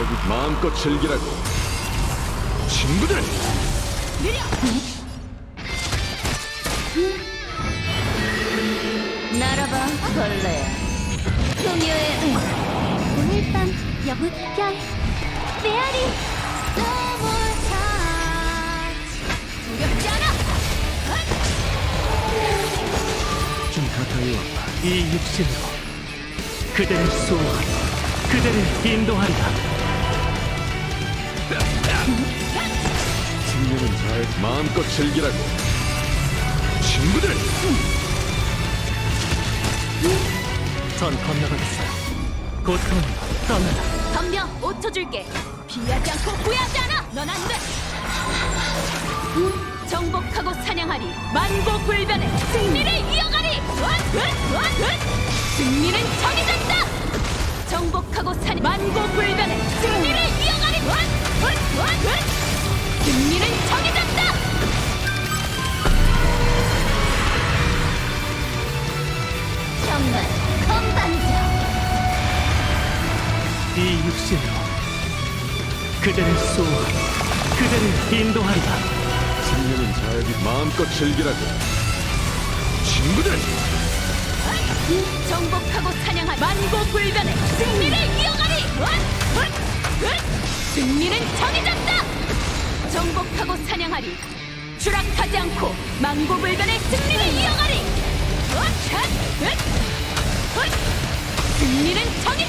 자유기 마음껏 즐기라고. 친구들! 날아봐 벌레. 소녀의 응. 오늘 밤 여물별 메아리 두렵지 않아. 좀 가까이 와봐. 이 육신으로. 그대를 수호하리 그대를 인도하리라. 마음껏 즐기라고. 친구들! 전 건너가겠어요. 고통으로 떠나라. 덤벼 5초 줄게. 피하지 않고 후회하지 않아! 넌 안돼! 정복하고 사냥하리. 만고불변의 승리를 이어가리! 으앗, 으앗, 으앗, 으앗. 승리는 정 이 육신으로 그대를 수호하리 그대를 인도하리라. 생명은 자유기 마음껏 즐기라고. 친구들! 정복하고 사냥하리 만고불변의 승리를 이어가리! 으앗, 으앗, 으앗. 승리는 정해졌다! 정복하고 사냥하리 추락하지 않고 만고불변의 승리를 이어가리! 으앗, 으앗, 으앗. 으앗. 승리는 정해졌다